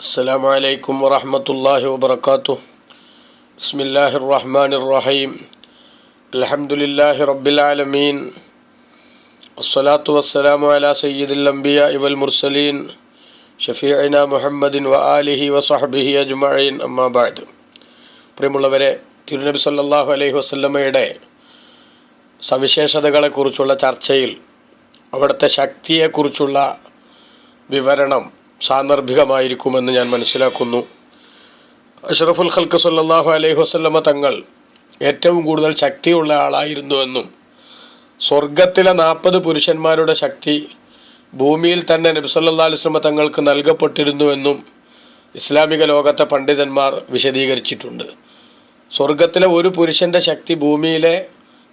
السلام عليكم ورحمة الله وبركاته بسم الله الرحمن الرحيم الحمد لله رب العالمين والصلاة والسلام على سيد الأنبياء والمرسلين ഷഫീഅന മുഹമ്മദിൻ വ ആലിഹി വസഹബിഹി അജ്മഈൻ അമ്മാ ബഅദ് പ്രിയമുള്ളവരെ തിരുനബി സല്ലല്ലാഹു അലൈഹി വസല്ലമയുടെ സവിശേഷതകളെക്കുറിച്ചുള്ള ചർച്ചയിൽ അവിടുത്തെ ശക്തിയെക്കുറിച്ചുള്ള വിവരണം സാന്ദർഭികമായിരിക്കുമെന്ന് ഞാൻ മനസ്സിലാക്കുന്നു. അഷ്റഫുൽ ഖൽക്ക് സല്ലാഹു അലൈഹി വസല്ലമ തങ്ങൾ ഏറ്റവും കൂടുതൽ ശക്തിയുള്ള ആളായിരുന്നുവെന്നും സ്വർഗത്തിലെ നാൽപ്പത് പുരുഷന്മാരുടെ ശക്തി ഭൂമിയിൽ തന്നെ നബ്സല്ലാ അലിസ്ലമ തങ്ങൾക്ക് നൽകപ്പെട്ടിരുന്നുവെന്നും ഇസ്ലാമിക ലോകത്തെ പണ്ഡിതന്മാർ വിശദീകരിച്ചിട്ടുണ്ട്. സ്വർഗത്തിലെ ഒരു പുരുഷന്റെ ശക്തി ഭൂമിയിലെ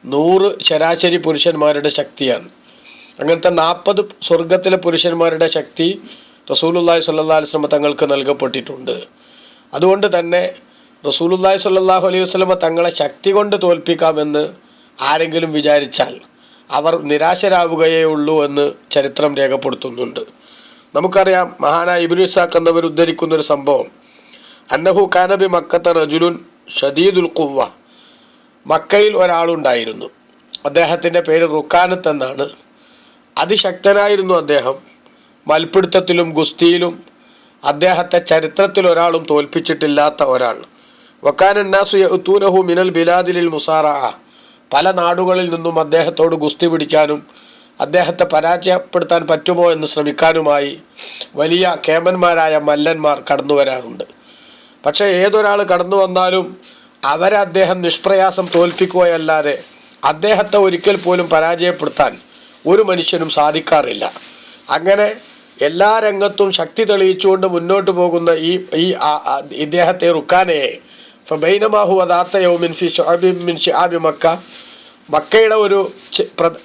നൂറ് ശരാശരി പുരുഷന്മാരുടെ ശക്തിയാണ്. അങ്ങനത്തെ നാൽപ്പത് സ്വർഗത്തിലെ പുരുഷന്മാരുടെ ശക്തി റസൂലുല്ലാഹി സ്വല്ലാ അലിസ്ലമ തങ്ങൾക്ക് നൽകപ്പെട്ടിട്ടുണ്ട്. അതുകൊണ്ട് തന്നെ റസൂലുല്ലാഹി സ്വല്ലല്ലാഹു അലൈഹി വസ്ലമ തങ്ങളെ ശക്തി കൊണ്ട് തോൽപ്പിക്കാമെന്ന് ആരെങ്കിലും വിചാരിച്ചാൽ അവർ നിരാശരാവുകയേ ഉള്ളൂ എന്ന് ചരിത്രം രേഖപ്പെടുത്തുന്നുണ്ട്. നമുക്കറിയാം മഹാനായ ഇബ്നു ഇസാഖ് എന്നവർ ഉദ്ധരിക്കുന്ന ഒരു സംഭവം. അന്നഹു കാനബി മക്കത്ത റജുലുൻ ഷദീദുൽ കുവ്വ മക്കയിൽ ഒരാളുണ്ടായിരുന്നു. അദ്ദേഹത്തിന്റെ പേര് റുക്കാനത്ത് എന്നാണ്. അതിശക്തനായിരുന്നു അദ്ദേഹം. മൽപിടുത്തത്തിലും ഗുസ്തിയിലും അദ്ദേഹത്തെ ചരിത്രത്തിൽ ഒരാളും തോൽപ്പിച്ചിട്ടില്ലാത്ത ഒരാൾ. വക്കാനന്നാസു യഅ്തൂനഹു മിനൽ ബിലാദിലിൽ മുസാറ പല നാടുകളിൽ നിന്നും അദ്ദേഹത്തോട് ഗുസ്തി പിടിക്കാനും അദ്ദേഹത്തെ പരാജയപ്പെടുത്താൻ പറ്റുമോ എന്ന് ശ്രമിക്കാനുമായി വലിയ കേമന്മാരായ മല്ലന്മാർ കടന്നു വരാറുണ്ട്. പക്ഷേ ഏതൊരാൾ കടന്നു വന്നാലും അവരെ അദ്ദേഹം നിഷ്പ്രയാസം തോൽപ്പിക്കുകയല്ലാതെ അദ്ദേഹത്തെ ഒരിക്കൽ പോലും പരാജയപ്പെടുത്താൻ ഒരു മനുഷ്യനും സാധിക്കാറില്ല. അങ്ങനെ എല്ലാ രംഗത്തും ശക്തി തെളിയിച്ചുകൊണ്ട് മുന്നോട്ട് പോകുന്ന ഈ ഈ ഇദ്ദേഹത്തെ റുക്കാനയെ ഫബൈനമാഹു അദാത്ത ഫി ഷുഅബിൻ മിൻ ഷിആബി മക്ക മക്കയുടെ ഒരു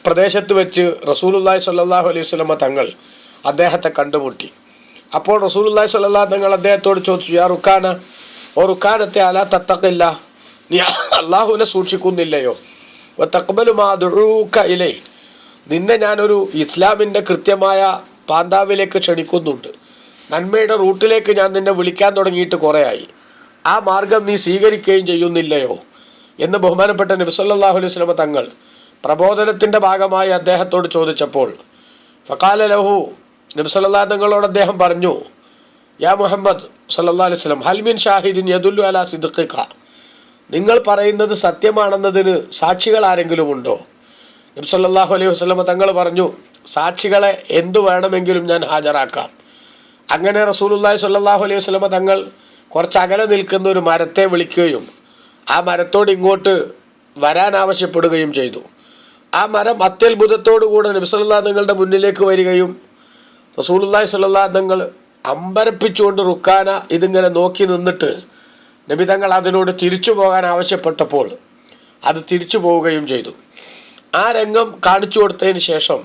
പ്രദേശത്ത് വെച്ച് റസൂലുല്ലാഹി സ്വല്ലല്ലാഹു അലൈഹി വസല്ലമ തങ്ങൾ അദ്ദേഹത്തെ കണ്ടുമുട്ടി. അപ്പോൾ റസൂലുല്ലാഹി സ്വല്ലല്ലാഹു തങ്ങൾ അദ്ദേഹത്തോട് ചോദിച്ചു യാ റുക്കാന ഓ റുക്കാനത്തെ അല തത്തക്കില്ല നീ അള്ളാഹുവിനെ സൂക്ഷിക്കുന്നില്ലയോ? വ തഖ്ബലു മാ ദുഊക ഇലൈ. നിന്നെ ഞാനൊരു ഇസ്ലാമിന്റെ കൃത്യമായ പാന്താവിലേക്ക് ക്ഷണിക്കുന്നുണ്ട്. നന്മയുടെ റൂട്ടിലേക്ക് ഞാൻ നിന്നെ വിളിക്കാൻ തുടങ്ങിയിട്ട് കുറേയായി. ആ മാർഗം നീ സ്വീകരിക്കുകയും ചെയ്യുന്നില്ലയോ? എന്ന് ബഹുമാനപ്പെട്ട നബിസല്ലാഹു അലൈഹി സ്വലമ തങ്ങൾ പ്രബോധനത്തിന്റെ ഭാഗമായി അദ്ദേഹത്തോട് ചോദിച്ചപ്പോൾ ഫക്കാല ലഹു. നബിസല്ലാ തങ്ങളോട് അദ്ദേഹം പറഞ്ഞു യാ മുഹമ്മദ് സല്ലാ അലൈഹി സ്വലം ഹൽമിൻ ഷാഹിദിൻ യദുല്ലു അല സിദ്ഖിഖ നിങ്ങൾ പറയുന്നത് സത്യമാണെന്നതിന് സാക്ഷികൾ ആരെങ്കിലും ഉണ്ടോ? നബ്സല്ലാഹു അലൈഹി വസ്ലമ തങ്ങൾ പറഞ്ഞു സാക്ഷികളെ എന്തു വേണമെങ്കിലും ഞാൻ ഹാജരാക്കാം. അങ്ങനെ റസൂലുള്ളാഹി സ്വല്ലല്ലാഹു അലൈഹി വസ്ലമ തങ്ങൾ കുറച്ച് അകലെ നിൽക്കുന്ന ഒരു മരത്തെ വിളിക്കുകയും ആ മരത്തോട് ഇങ്ങോട്ട് വരാൻ ആവശ്യപ്പെടുകയും ചെയ്തു. ആ മരം അത്യത്ഭുതത്തോടു കൂടെ നബി സല്ലല്ലാഹു തങ്ങളുടെ മുന്നിലേക്ക് വരികയും റസൂലുള്ളാഹി സ്വല്ലല്ലാഹു തങ്ങൾ അമ്പരപ്പിച്ചുകൊണ്ട് റുക്കാന ഇതിങ്ങനെ നോക്കി നിന്നിട്ട് നബി തങ്ങൾ അതിനോട് തിരിച്ചു പോകാൻ ആവശ്യപ്പെട്ടപ്പോൾ അത് തിരിച്ചു പോവുകയും ചെയ്തു. ആ രംഗം കാണിച്ചു കൊടുത്തതിന് ശേഷം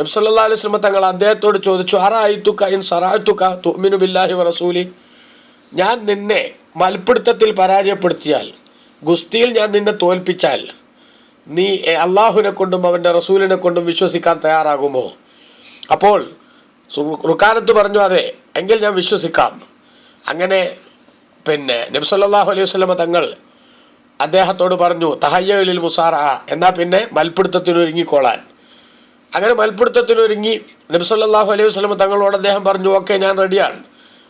നബ്സല്ലാ അലൈഹി സ്വലമ തങ്ങൾ അദ്ദേഹത്തോട് ചോദിച്ചു അറായിത്തുക്ക ഇൻ സറാത്തുക്ക തുമിനു ബില്ലാഹി റസൂലി? ഞാൻ നിന്നെ മൽപിടുത്തത്തിൽ പരാജയപ്പെടുത്തിയാൽ ഗുസ്തിയിൽ ഞാൻ നിന്നെ തോൽപ്പിച്ചാൽ നീ അള്ളാഹുവിനെ കൊണ്ടും അവന്റെ റസൂലിനെ കൊണ്ടും വിശ്വസിക്കാൻ തയ്യാറാകുമോ? അപ്പോൾ റുക്കാനത്ത് പറഞ്ഞു അതെ എങ്കിൽ ഞാൻ വിശ്വസിക്കാം. അങ്ങനെ പിന്നെ നബ്സല്ലാഹു അലൈഹി വസ്ലമ തങ്ങൾ അദ്ദേഹത്തോട് പറഞ്ഞു തഹയ്യലിൽ മുസാറ എന്നാൽ പിന്നെ മൽപിടുത്തത്തിൽ ഒരുങ്ങിക്കോളാൻ. അങ്ങനെ മൽപിടുത്തത്തിനൊരുങ്ങി നബ്സല്ലാഹു അലൈഹി വസ്ലം തങ്ങളോട് അദ്ദേഹം പറഞ്ഞു ഓക്കെ ഞാൻ റെഡിയാണ്.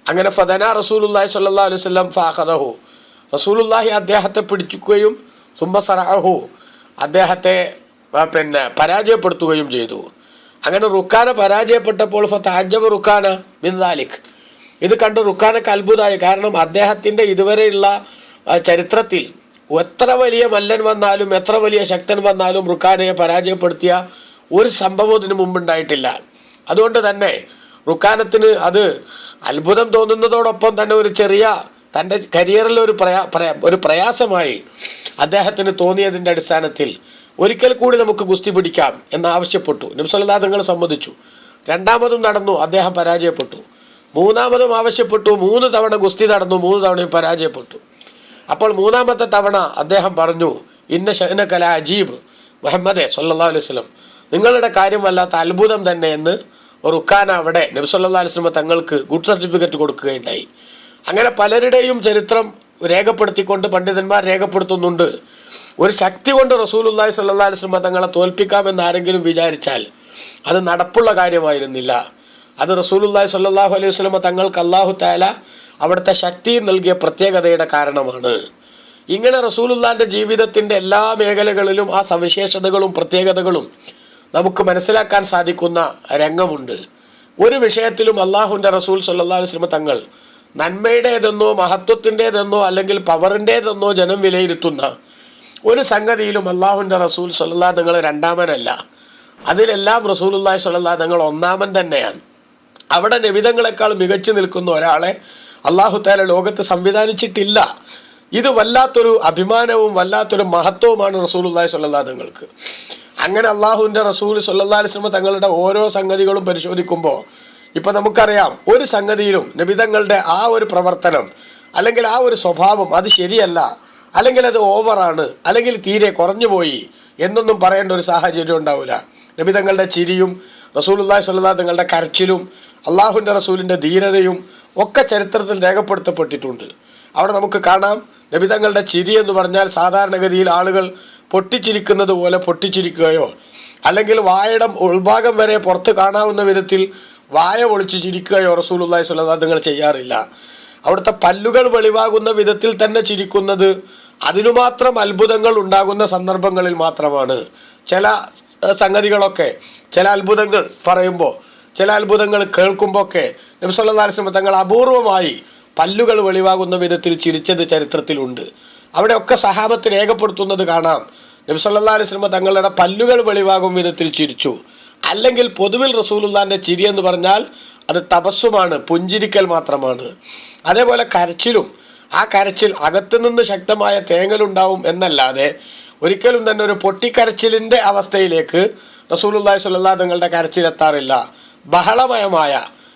അങ്ങനെ ഫദന റസൂലുല്ലാഹി സ്വല്ലല്ലാഹു അലൈഹി വസല്ലം ഫാഹദഹു റസൂലുല്ലാഹി അദ്ദേഹത്തെ പിടിക്കുകയും സുംബ സറാഹു അദ്ദേഹത്തെ പിന്നെ പരാജയപ്പെടുത്തുകയും ചെയ്തു. അങ്ങനെ റുക്കാന പരാജയപ്പെട്ടപ്പോൾ ഫതാജബ് റുക്കാന ബിൻ ഇത് കണ്ട് റുക്കാനക്ക് അത്ഭുതമായി. കാരണം അദ്ദേഹത്തിന്റെ ഇതുവരെയുള്ള ചരിത്രത്തിൽ എത്ര വലിയ മല്ലൻ വന്നാലും എത്ര വലിയ ശക്തൻ വന്നാലും റുക്കാനയെ പരാജയപ്പെടുത്തിയ ഒരു സംഭവം ഇതിനു മുമ്പുണ്ടായിട്ടില്ല. അതുകൊണ്ട് തന്നെ റുക്കാനത്തിന് അത് അത്ഭുതം തോന്നുന്നതോടൊപ്പം തന്നെ ഒരു ചെറിയ തന്റെ കരിയറിൽ ഒരു പ്രയാ ഒരു പ്രയാസമായി അദ്ദേഹത്തിന് തോന്നിയതിന്റെ അടിസ്ഥാനത്തിൽ ഒരിക്കൽ കൂടി നമുക്ക് ഗുസ്തി പിടിക്കാം എന്ന് ആവശ്യപ്പെട്ടു. നബ്സല്ലാ തങ്ങൾ സമ്മതിച്ചു. രണ്ടാമതും നടന്നു അദ്ദേഹം പരാജയപ്പെട്ടു. മൂന്നാമതും ആവശ്യപ്പെട്ടു മൂന്ന് തവണ ഗുസ്തി നടന്നു മൂന്ന് തവണയും പരാജയപ്പെട്ടു. അപ്പോൾ മൂന്നാമത്തെ തവണ അദ്ദേഹം പറഞ്ഞു ഇന്ന ഷൈന കല അജീബ് മുഹമ്മദെ സല്ലാ അലൈഹി സ്വലം നിങ്ങളുടെ കാര്യം വല്ലാത്ത അത്ഭുതം തന്നെ എന്ന് റുക്കാന അവിടെ നബ്സല്ലാ അലിസ്ലമ തങ്ങൾക്ക് ഗുഡ് സർട്ടിഫിക്കറ്റ് കൊടുക്കുകയുണ്ടായി. അങ്ങനെ പലരുടെയും ചരിത്രം രേഖപ്പെടുത്തിക്കൊണ്ട് പണ്ഡിതന്മാർ രേഖപ്പെടുത്തുന്നുണ്ട്. ഒരു ശക്തി കൊണ്ട് റസൂലുല്ലാഹി സ്വല്ലാ അലിസ്ലമ തങ്ങളെ തോൽപ്പിക്കാമെന്ന് ആരെങ്കിലും വിചാരിച്ചാൽ അത് നടപ്പുള്ള കാര്യമായിരുന്നില്ല. അത് റസൂലുല്ലാഹി സ്വല്ലാഹു അലൈഹി വസ്ലമ തങ്ങൾക്ക് അള്ളാഹു താല അവിടുത്തെ ശക്തി നൽകിയ പ്രത്യേകതയുടെ കാരണമാണ്. ഇങ്ങനെ റസൂലുല്ലാന്റെ ജീവിതത്തിന്റെ എല്ലാ മേഖലകളിലും ആ സവിശേഷതകളും പ്രത്യേകതകളും നമുക്ക് മനസ്സിലാക്കാൻ സാധിക്കുന്ന രംഗമുണ്ട്. ഒരു വിഷയത്തിലും അള്ളാഹുവിന്റെ റസൂൽ സല്ലാ വസ്ലമ തങ്ങൾ നന്മയുടേതെന്നോ മഹത്വത്തിന്റെതെന്നോ അല്ലെങ്കിൽ പവറിന്റെതെന്നോ ജനം വിലയിരുത്തുന്ന ഒരു സംഗതിയിലും അള്ളാഹുവിന്റെ റസൂൽ സല്ലാ തങ്ങൾ രണ്ടാമനല്ല. അതിലെല്ലാം റസൂലുല്ലാഹി സ്വല്ലാ തങ്ങൾ ഒന്നാമൻ തന്നെയാണ്. അവിടെ നിമിതങ്ങളെക്കാൾ മികച്ചു നിൽക്കുന്ന ഒരാളെ അള്ളാഹു താല ലോകത്ത് സംവിധാനിച്ചിട്ടില്ല. ഇത് വല്ലാത്തൊരു അഭിമാനവും വല്ലാത്തൊരു മഹത്വവുമാണ് റസൂലുല്ലാഹി സ്വല്ലാ തങ്ങൾക്ക്. അങ്ങനെ അള്ളാഹുവിന്റെ റസൂൽ സല്ലാ അലിസ്ലമ തങ്ങളുടെ ഓരോ സംഗതികളും പരിശോധിക്കുമ്പോൾ ഇപ്പം നമുക്കറിയാം ഒരു സംഗതിയിലും നിബിതങ്ങളുടെ ആ ഒരു പ്രവർത്തനം അല്ലെങ്കിൽ ആ ഒരു സ്വഭാവം അത് ശരിയല്ല അല്ലെങ്കിൽ അത് ഓവറാണ് അല്ലെങ്കിൽ തീരെ കുറഞ്ഞു പോയി എന്നൊന്നും പറയേണ്ട ഒരു സാഹചര്യം ഉണ്ടാവില്ല. നബിതങ്ങളുടെ ചിരിയും റസൂലുല്ലാഹി സ്വല്ലാ തങ്ങളുടെ കരച്ചിലും അള്ളാഹുവിന്റെ റസൂലിന്റെ ധീരതയും ഒക്കെ ചരിത്രത്തിൽ രേഖപ്പെടുത്തപ്പെട്ടിട്ടുണ്ട്. അവിടെ നമുക്ക് കാണാം നബിതങ്ങളുടെ ചിരി എന്ന് പറഞ്ഞാൽ സാധാരണഗതിയിൽ ആളുകൾ പൊട്ടിച്ചിരിക്കുന്നത് പോലെ പൊട്ടിച്ചിരിക്കുകയോ അല്ലെങ്കിൽ വായയുടെ ഉൾഭാഗം വരെ പുറത്ത് കാണാവുന്ന വിധത്തിൽ വായ ഒളിച്ച് ചിരിക്കുകയോ റസൂലുല്ലാഹി സ്വല്ലാ നിങ്ങൾ ചെയ്യാറില്ല. അവിടുത്തെ പല്ലുകൾ വെളിവാകുന്ന വിധത്തിൽ തന്നെ ചിരിക്കുന്നത് അതിനു മാത്രം അത്ഭുതങ്ങൾ ഉണ്ടാകുന്ന സന്ദർഭങ്ങളിൽ മാത്രമാണ്. ചില സംഗതികളൊക്കെ ചില അത്ഭുതങ്ങൾ പറയുമ്പോൾ ചില അത്ഭുതങ്ങൾ കേൾക്കുമ്പോൾ ഒക്കെ നബ്സല്ലാസ്ലമ തങ്ങൾ അപൂർവമായി പല്ലുകൾ വെളിവാകുന്ന വിധത്തിൽ ചിരിച്ചത് ചരിത്രത്തിലുണ്ട്. അവിടെയൊക്കെ സഹാബത്ത് രേഖപ്പെടുത്തുന്നത് കാണാം. നബ്സല്ലാ അലിസ്ലമ തങ്ങളുടെ പല്ലുകൾ വെളിവാകും വിധത്തിൽ ചിരിച്ചു. അല്ലെങ്കിൽ പൊതുവിൽ റസൂലുല്ലാന്റെ ചിരി എന്ന് പറഞ്ഞാൽ അത് തപസ്സുമാണ് പുഞ്ചിരിക്കൽ മാത്രമാണ്. അതേപോലെ കരച്ചിലും ആ കരച്ചിൽ അകത്തുനിന്ന് ശക്തമായ തേങ്ങലുണ്ടാവും എന്നല്ലാതെ ഒരിക്കലും തന്നെ ഒരു പൊട്ടിക്കരച്ചിലിന്റെ അവസ്ഥയിലേക്ക് റസൂലുല്ലാഹി സ്വല്ലാ തങ്ങളുടെ കരച്ചിലെത്താറില്ല. ബഹളമയമായ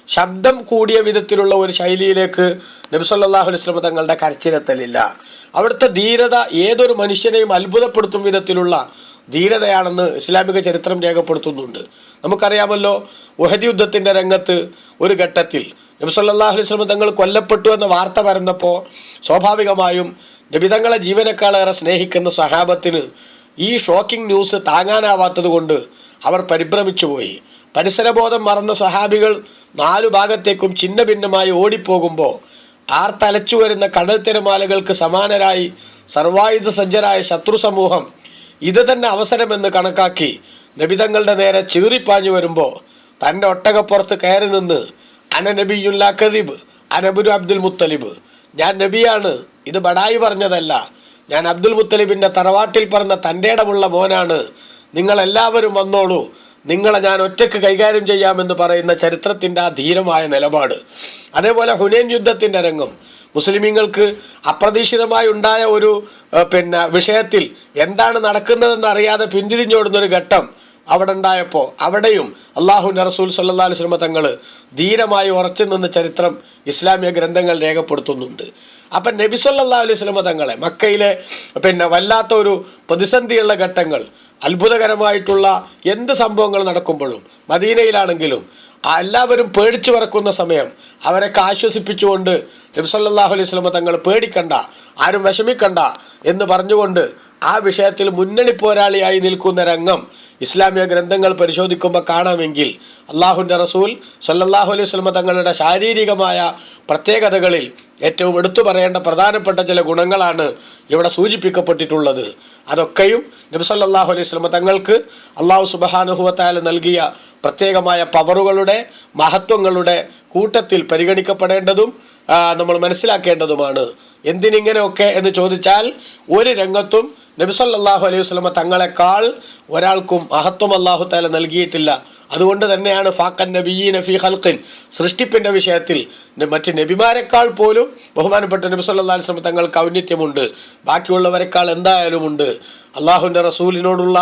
ശബ്ദം കൂടിയ വിധത്തിലുള്ള ഒരു ശൈലിയിലേക്ക് നബ്സല്ലാഹു അലൈസ്ലമ തങ്ങളുടെ കരച്ചിലെത്തലില്ല. അവിടുത്തെ ധീരത ഏതൊരു മനുഷ്യനെയും അത്ഭുതപ്പെടുത്തും വിധത്തിലുള്ള ധീരതയാണെന്ന് ഇസ്ലാമിക ചരിത്രം രേഖപ്പെടുത്തുന്നുണ്ട്. നമുക്കറിയാമല്ലോ ഉഹദ് യുദ്ധത്തിന്റെ രംഗത്ത് ഒരു ഘട്ടത്തിൽ നബ്സല്ലാഹു അലൈഹി തങ്ങൾ കൊല്ലപ്പെട്ടു എന്ന വാർത്ത വരുന്നപ്പോൾ സ്വാഭാവികമായും നബിതങ്ങളെ ജീവനക്കാളേറെ സ്നേഹിക്കുന്ന സഹാബത്തിന് ഈ ഷോക്കിംഗ് ന്യൂസ് താങ്ങാനാവാത്തത് കൊണ്ട് അവർ പരിഭ്രമിച്ചു പോയി പരിസരബോധം മറന്ന സഹാബികൾ നാലു ഭാഗത്തേക്കും ഛിന്ന ഭിന്നമായി ഓടിപ്പോകുമ്പോൾ ആർ തലച്ചു വരുന്ന കടൽ തിരമാലകൾക്ക് സമാനരായി സർവായുധ സജ്ജരായ ശത്രു സമൂഹം ഇത് തന്നെ അവസരമെന്ന് കണക്കാക്കി നബിതങ്ങളുടെ നേരെ ചീറിപ്പാഞ്ഞു വരുമ്പോൾ തന്റെ ഒട്ടകപ്പുറത്ത് കയറി നിന്ന് അന നബിയുല്ലാ കദീബ് അനബുരു അബ്ദുൽ മുത്തലിബ്. ഞാൻ നബിയാണ് ഇത് ബടായി പറഞ്ഞതല്ല. ഞാൻ അബ്ദുൽ മുത്തലിബിന്റെ തറവാട്ടിൽ പറഞ്ഞ തന്റെ ഇടമുള്ള മോനാണ്. നിങ്ങളെല്ലാവരും വന്നോളൂ. നിങ്ങളെ ഞാൻ ഒറ്റയ്ക്ക് കൈകാര്യം ചെയ്യാമെന്ന് പറയുന്ന ചരിത്രത്തിന്റെ ആ ധീരമായ നിലപാട്. അതേപോലെ ഹുനൈൻ യുദ്ധത്തിന്റെ രംഗം. മുസ്ലിമീങ്ങൾക്ക് അപ്രതീക്ഷിതമായി ഉണ്ടായ ഒരു പിന്നെ വിഷയത്തിൽ എന്താണ് നടക്കുന്നതെന്ന് അറിയാതെ പിന്തിരിഞ്ഞോടുന്നൊരു ഘട്ടം അവിടെ ഉണ്ടായപ്പോൾ അവിടെയും അള്ളാഹു നറസൂൽ സല്ലാ അലുസ്ലമ തങ്ങൾ ധീരമായി ഉറച്ചു നിന്ന ചരിത്രം ഇസ്ലാമിക ഗ്രന്ഥങ്ങൾ രേഖപ്പെടുത്തുന്നുണ്ട്. അപ്പം നബി അലൈഹി സ്വലമ തങ്ങളെ മക്കയിലെ പിന്നെ വല്ലാത്ത ഒരു പ്രതിസന്ധിയുള്ള ഘട്ടങ്ങൾ അത്ഭുതകരമായിട്ടുള്ള എന്ത് സംഭവങ്ങൾ നടക്കുമ്പോഴും മദീനയിലാണെങ്കിലും എല്ലാവരും പേടിച്ചു പറക്കുന്ന സമയം അവരൊക്കെ ആശ്വസിപ്പിച്ചുകൊണ്ട് നബ്സല്ലാഹു അലൈഹി സ്വലമ തങ്ങൾ പേടിക്കണ്ട ആരും വിഷമിക്കണ്ട എന്ന് പറഞ്ഞുകൊണ്ട് ആ വിഷയത്തിൽ മുന്നണി പോരാളിയായി നിൽക്കുന്ന രംഗം ഇസ്ലാമിക ഗ്രന്ഥങ്ങൾ പരിശോധിക്കുമ്പോൾ കാണാമെങ്കിൽ അള്ളാഹുന്റെ റസൂൽ സല്ലല്ലാഹു അലൈഹി സ്വലമ തങ്ങളുടെ ശാരീരികമായ പ്രത്യേകതകളിൽ ഏറ്റവും എടുത്തു പറയേണ്ട പ്രധാനപ്പെട്ട ചില ഗുണങ്ങളാണ് ഇവിടെ സൂചിപ്പിക്കപ്പെട്ടിട്ടുള്ളത്. അതൊക്കെയും നബ്സല്ലാഹു അലൈഹി സ്വലമ തങ്ങൾക്ക് അള്ളാഹു സുബഹാനുഹുവത്തായ നൽകിയ പ്രത്യേകമായ പവറുകളുടെ മഹത്വങ്ങളുടെ കൂട്ടത്തിൽ പരിഗണിക്കപ്പെടേണ്ടതും നമ്മൾ മനസ്സിലാക്കേണ്ടതുമാണ്. എന്തിനിങ്ങനെയൊക്കെ എന്ന് ചോദിച്ചാൽ ഒരു രംഗത്തും നബിസല്ലാഹു അലൈഹി വസ്ലമ തങ്ങളെക്കാൾ ഒരാൾക്കും മഹത്വം അള്ളാഹു താല നൽകിയിട്ടില്ല. അതുകൊണ്ട് തന്നെയാണ് ഫാക്കൻ നബിയീ നഫി ഹൽഖിൻ സൃഷ്ടിപ്പിന്റെ വിഷയത്തിൽ മറ്റ് നബിമാരെക്കാൾ പോലും ബഹുമാനപ്പെട്ട നബി സല്ലാ അലൈഹി വസ്ലമ തങ്ങൾക്ക് ഔന്നിത്യമുണ്ട്. ബാക്കിയുള്ളവരെക്കാൾ എന്തായാലും ഉണ്ട് അള്ളാഹുവിന്റെ റസൂലിനോടുള്ള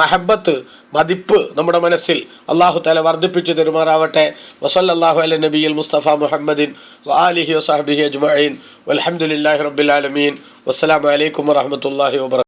മഹബത്ത് മതിപ്പ് നമ്മുടെ മനസ്സിൽ അള്ളാഹു തല വർദ്ധിപ്പിച്ചു തെരുമാറാവട്ടെ. വസല്ലാഹു അല നബിയിൽ മുസ്തഫ മുഹമ്മദിൻ വാലിഹി വസാഹബിഹി അജ്മീൻ വലഹമുല്ലാഹി റബ്ബിൽ ആലമീൻ. വസ്സലാമലൈക്കും വാഹമത്തല്ലാഹി വാ